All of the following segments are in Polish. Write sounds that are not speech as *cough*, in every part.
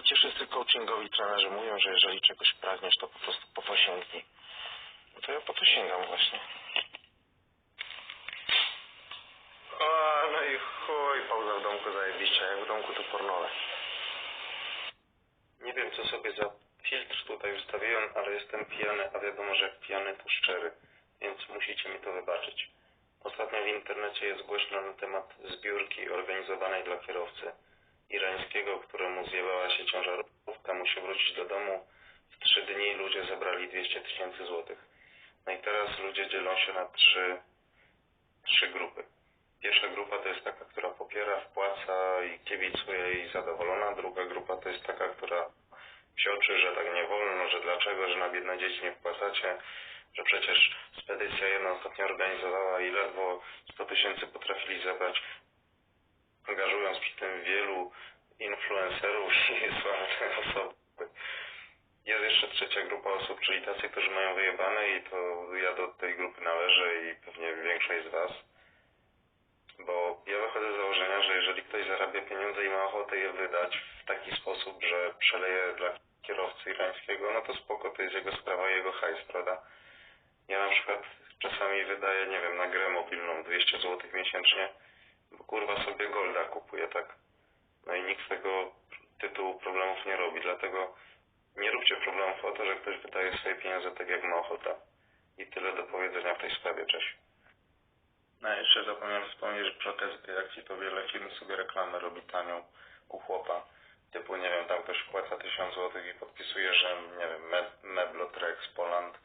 ci wszyscy coachingowi trenerzy mówią, że jeżeli czegoś pragniesz, to po prostu po to sięgnij. No to ja po to sięgam właśnie. A, no i chuj, pauza w domku zajebiście, jak w domku to pornowe. Nie wiem, co sobie za filtr tutaj ustawiłem, ale jestem pijany, a wiadomo, że jak pijany, to szczery, więc musicie mi to wybaczyć. Ostatnio w internecie jest głośno na temat zbiórki organizowanej dla kierowcy któremu zjebała się ciężarówka, musi wrócić do domu. W trzy dni ludzie zebrali 200 tysięcy złotych. No i teraz ludzie dzielą się na trzy, trzy grupy. Pierwsza grupa to jest taka, która popiera, wpłaca i kibicuje i zadowolona. Druga grupa to jest taka, która psioczy, że tak nie wolno, że dlaczego, że na biedne dzieci nie wpłacacie, że przecież spedycja jedna ostatnio organizowała i ledwo 100 tysięcy potrafili zebrać, angażując przy tym wielu influencerów i *laughs* sławne osoby. Jest jeszcze trzecia grupa osób, czyli tacy, którzy mają wyjebane i to ja do tej grupy należę i pewnie większość z was. Bo ja wychodzę z założenia, że jeżeli ktoś zarabia pieniądze i ma ochotę je wydać w taki sposób, że przeleje dla kierowcy irańskiego, no to spoko, to jest jego sprawa, jego hajs, prawda? Ja na przykład czasami wydaję, nie wiem, na grę mobilną 200 zł miesięcznie, bo kurwa sobie golda kupuję, tak? No i nikt z tego tytułu problemów nie robi, dlatego nie róbcie problemów o to, że ktoś wydaje swoje pieniądze tak jak ma ochota. I tyle do powiedzenia w tej sprawie, cześć. No jeszcze zapomniałem wspomnieć, że przy okazji tej akcji to wiele firm sobie reklamę robi tanią u chłopa. Typu, nie wiem, tam ktoś wpłaca 1000 zł i podpisuje, że, nie wiem, Me- Meblotrex Poland,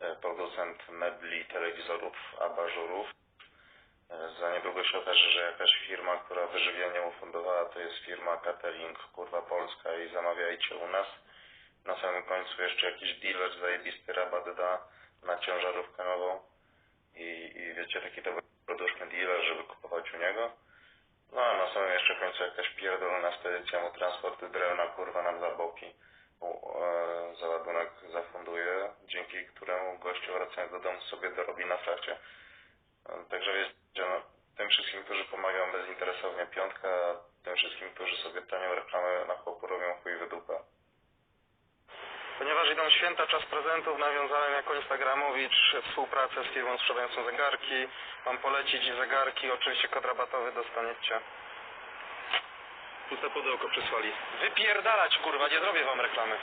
e, producent mebli, telewizorów, abażurów. E, Za niedługo się okaże, że jakaś firma, która wyżywienie mu fundowała, to jest firma Catering, kurwa Polska i zamawiajcie u nas. Na samym końcu jeszcze jakiś dealer zajebisty rabat da na ciężarówkę nową. I, i wiecie, taki dobroduszny dealer, żeby kupować u niego. No a na samym jeszcze końcu jakaś pierdolona spedycja mu transport drewna kurwa nam za boki e, załadunek zafunduje, dzięki któremu gościu wracając do domu sobie dorobi na frakcie. Także wiecie, no, tym wszystkim, którzy pomagają bezinteresownie piątka, a tym wszystkim, którzy sobie tanią reklamę na chłopu robią chuj w dupę. Ponieważ idą święta, czas prezentów, nawiązałem jako Instagramowicz współpracę z firmą sprzedającą zegarki. Mam polecić zegarki, oczywiście kod rabatowy dostaniecie. Puste pudełko przysłali. Wypierdalać kurwa, nie zrobię wam reklamy.